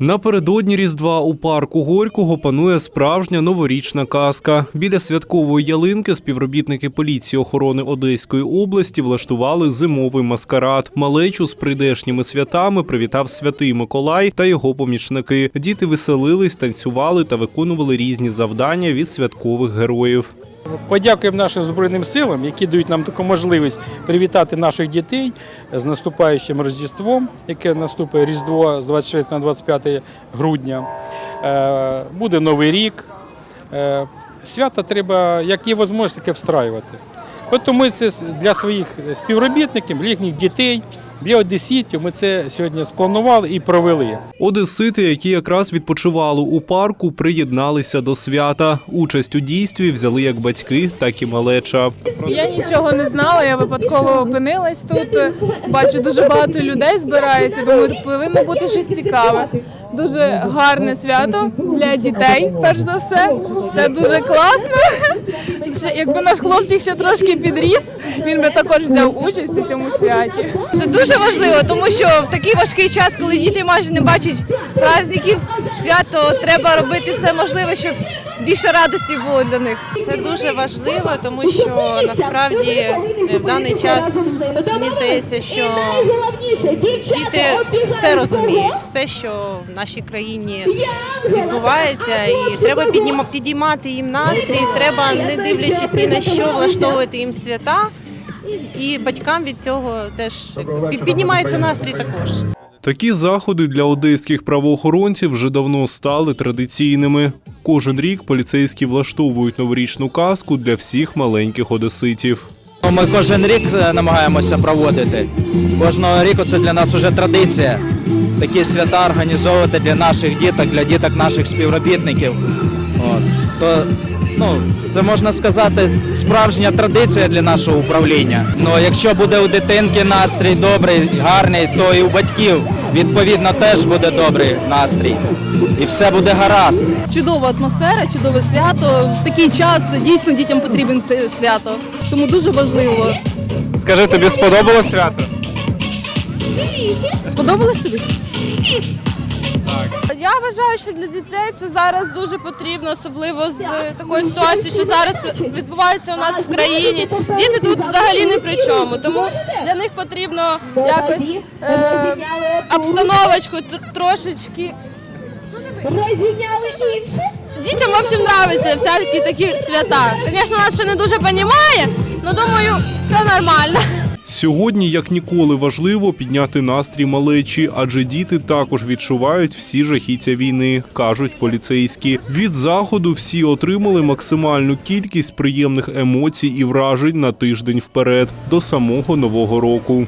Напередодні Різдва у парку Горького панує справжня новорічна казка. Біля святкової ялинки співробітники поліції охорони Одеської області влаштували зимовий маскарад. Малечу з прийдешніми святами привітав святий Миколай та його помічники. Діти веселились, танцювали та виконували різні завдання від святкових героїв. Подякуємо нашим збройним силам, які дають нам таку можливість привітати наших дітей з наступаючим Рождеством, яке наступає Різдво з 24 на 25 грудня. Е, Буде Новий рік. Е, Свята треба, як є можливість, таке встраювати. От ми це для своїх співробітників, для їхніх дітей, для одеситів ми це сьогодні спланували і провели. Одесити, які якраз відпочивали у парку, приєдналися до свята. Участь у дійстві взяли як батьки, так і малеча. Я нічого не знала, я випадково опинилась тут. Бачу, дуже багато людей збирається. Думаю, повинно бути щось цікаве. Дуже гарне свято для дітей, перш за все. Це дуже класно. Ще- Якби наш хлопчик ще трошки підріс, він би також взяв участь у цьому святі. Це дуже важливо, тому що в такий важкий час, коли діти майже не бачать праздників, свято, треба робити все можливе, щоб більше радості було для них. Це дуже важливо, тому що насправді е, в даний час мені здається, що діти все розуміють, все, що в нашій країні відбувається, і треба підніма- підіймати їм настрій, треба, не дивлячись ні на що, влаштовувати їм свята. І батькам від цього теж піднімається настрій також. Такі заходи для одеських правоохоронців вже давно стали традиційними. Кожен рік поліцейські влаштовують новорічну казку для всіх маленьких одеситів. Ми кожен рік е, намагаємося проводити. Кожного року це для нас вже традиція. Такі свята організовувати для наших діток, для діток наших співробітників. От. То, ну, це можна сказати справжня традиція для нашого управління. Ну, якщо буде у дитинки настрій добрий, гарний, то і у батьків відповідно теж буде добрий настрій. І все буде гаразд. чудова атмосфера, чудове свято. В такий час дійсно дітям потрібен це свято. Тому дуже важливо. Скажи, тобі сподобалось свято? Сподобалось тобі? Я вважаю, що для дітей це зараз дуже потрібно, особливо з такою ситуацією, що зараз відбувається у нас в країні. Діти тут взагалі не при чому, тому для них потрібно якось е, обстановочку трошечки. Дітям, в общем, нравиться всякі такі свята. Звісно, нас ще не дуже розуміє, але думаю, все нормально. Сьогодні, як ніколи, важливо підняти настрій малечі, адже діти також відчувають всі жахіття війни, кажуть поліцейські. Від заходу всі отримали максимальну кількість приємних емоцій і вражень на тиждень вперед до самого нового року.